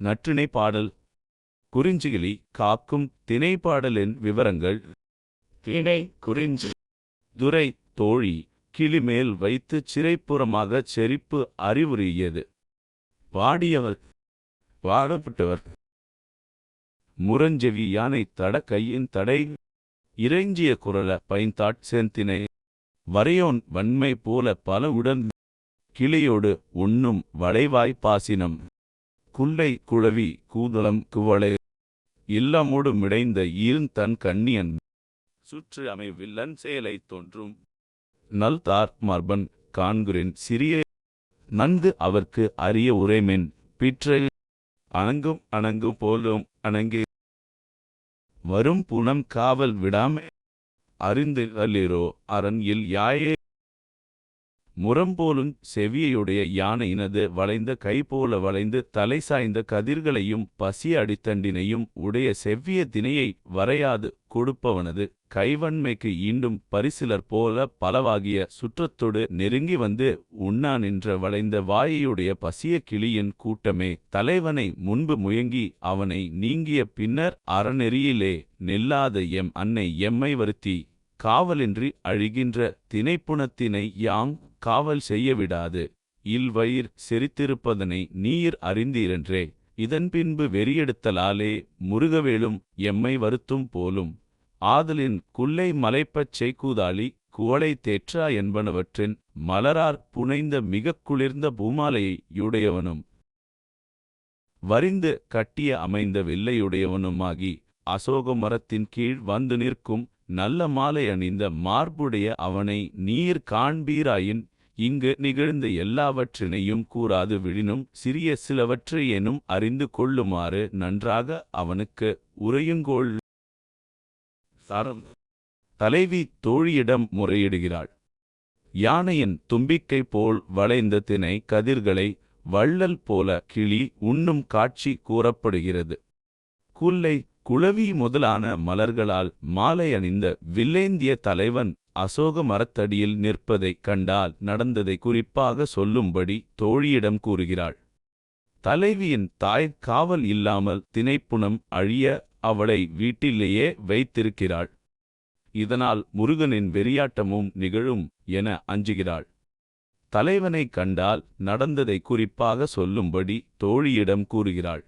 நற்றிணை பாடல். குறிஞ்சிகிளி காக்கும் திணைப்பாடலின் விவரங்கள். திணை குறிஞ்சி. துரை தோழி கிளிமேல் வைத்து சிறைப்புறமாகச் செரிப்பு அறிவுரியது பாடியவர் பாடப்பட்டவர் முரஞ்செவி யானை தட கையின் தடை. இறைஞ்சிய குரல பைந்தாட் செந்தினை. வரையோன் வன்மை போல பல உடன். கிளியோடு உண்ணும் வளைவாய் பாசினம். குல்லை குழவி கூதளம் குவளை இல்லமோடு மிடைந்த ஈர்ந்தன் கண்ணியன் சுற்று அமை வில்லன் செயலை தோன்றும். நல்தார் மர்பன் காண்குறின் சிறிய நன்கு அவர்க்கு அரிய உரைமென் பிற்றை அணங்கும் அணங்கு போலும் அணங்கி. வரும் புனம் காவல் விடாமே அறிந்து அல்லிரோ அரண் இல் யாயே முரம்போலுன் செவியையுடைய யானையினது வளைந்த கைபோல வளைந்து தலை சாய்ந்த கதிர்களையும் பசிய அடித்தண்டினையும் உடைய செவ்விய தினையை வரையாது கொடுப்பவனது கைவன்மைக்கு ஈண்டும் பரிசிலர் போல பலவாகிய சுற்றத்தொடு நெருங்கி வந்து உண்ணா நின்ற வளைந்த வாயையுடைய பசிய கிளியின் கூட்டமே தலைவனை முன்பு முயங்கி அவனை நீங்கிய பின்னர் அறநெறியிலே நில்லாத எம் அன்னை எம்மை வருத்தி காவலின்றி அழிகின்ற தினைப்புணத்தினை யாங் காவல் செய்ய விடாது இல்வயிர் செரித்திருப்பதனை நீர் அறிந்தீரென்றே. இதன் பின்பு வெறியெடுத்தலாலே முருகவேலும் எம்மை வருத்தும் போலும். ஆதலின் குல்லை மலைப்பச் செய்கூதாளி குவளை தேற்றா என்பனவற்றின் மலரார் புனைந்த மிகக் குளிர்ந்த பூமாலையை யுடையவனும். வரிந்து கட்டிய அமைந்த வில்லையுடையவனுமாகி அசோக மரத்தின் கீழ் வந்து நிற்கும் நல்ல மாலை அணிந்த மார்புடைய அவனை நீர் காண்பீராயின் இங்கு நிகழ்ந்த எல்லாவற்றினையும் கூறாது விழினும் சிறிய சிலவற்றையேனும் அறிந்து கொள்ளுமாறு நன்றாக அவனுக்கு உரையுங்கோள் சாரம். தலைவி தோழியிடம் முறையிடுகிறாள். யானையின் தும்பிக்கை போல் வளைந்த தினை கதிர்களை வள்ளல் போல கிளி உண்ணும் காட்சி கூறப்படுகிறது. குல்லை குளவி முதலான மலர்களால் மாலை அணிந்த வில்லேந்திய தலைவன் அசோக மரத்தடியில் நிற்பதைக் கண்டால் நடந்ததை குறிப்பாக சொல்லும்படி தோழியிடம் கூறுகிறாள். தலைவியின் தாய் காவல் இல்லாமல் தினைப்புணம் அழிய அவளை வீட்டிலேயே வைத்திருக்கிறாள். இதனால் முருகனின் வெறியாட்டமும் நிகழும் என அஞ்சுகிறாள். தலைவனை கண்டால் நடந்ததை குறிப்பாக சொல்லும்படி தோழியிடம் கூறுகிறாள்.